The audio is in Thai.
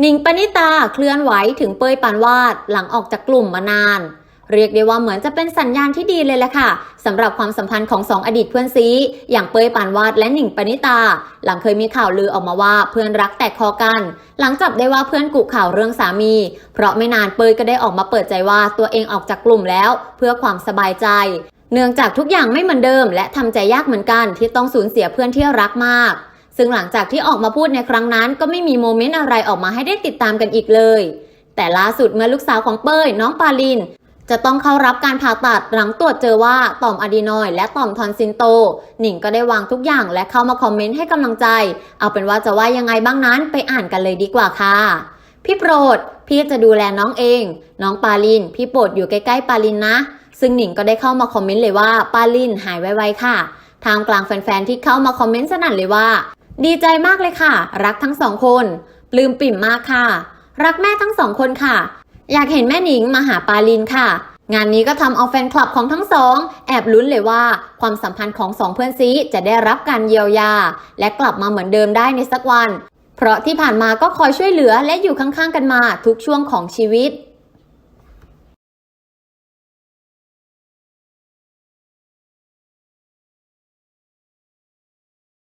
หนิงปณิตาเคลื่อนไหวถึงเปยปานวาดหลังออกจากกลุ่มมานาน เรียกได้ว่าเหมือนจะเป็นสัญญาณที่ดีเลยแหละค่ะสำหรับความสัมพันธ์ของสองอดีตเพื่อนซีอย่างเปยปานวาดและหนิงปณิตา หลังเคยมีข่าวลือออกมาว่าเพื่อนรักแตกคอกัน หลังจับได้ว่าเพื่อนกุข่าวเรื่องสามี เพราะไม่นานเปยก็ได้ออกมาเปิดใจว่าตัวเองออกจากกลุ่มแล้ว เพื่อความสบายใจ เนื่องจากทุกอย่างไม่เหมือนเดิม และทำใจยากเหมือนกันที่ต้องสูญเสียเพื่อนที่รักมาก ซึ่งหลังจากที่ออกมาพูดในครั้งนั้น ก็ไม่มีโมเมนต์อะไรออกมาให้ได้ติดตามกันอีกเลย แต่ล่าสุดเมื่อลูกสาวของเป้ย น้องปาลิน จะต้องเข้ารับการผ่าตัดหลังตรวจเจอว่าต่อมอะดีนอยและต่อมทอนซินโต หนิงก็ได้วางทุกอย่างและเข้ามาคอมเมนต์ให้กำลังใจ เอาเป็นว่าจะว่ายังไงบ้างนั้นไปอ่านกันเลยดีกว่าค่ะพี่โปรด พี่จะดูแลน้องเอง น้องปาลิน พี่โปรดอยู่ใกล้ๆปาลินนะ ซึ่งหนิงก็ได้เข้ามาคอมเมนต์เลยว่าปาลินหายไวๆค่ะ ทางกลางแฟนๆที่เข้ามาคอมเมนต์สนั่นเลยว่า ดีใจมากเลยค่ะ รักทั้งสองคน ปลื้มปิ่มมากค่ะ รักแม่ทั้งสองคนค่ะ อยากเห็นแม่หนิงมาหาปาลินค่ะ งานนี้ก็ทำเอาแฟนคลับของทั้งสอง แอบลุ้นเลยว่า ความสัมพันธ์ของสองเพื่อนซีจะได้รับการเยียวยา และกลับมาเหมือนเดิมได้ในสักวัน เพราะที่ผ่านมาก็คอยช่วยเหลือและอยู่ข้างๆกันมาทุกช่วงของชีวิต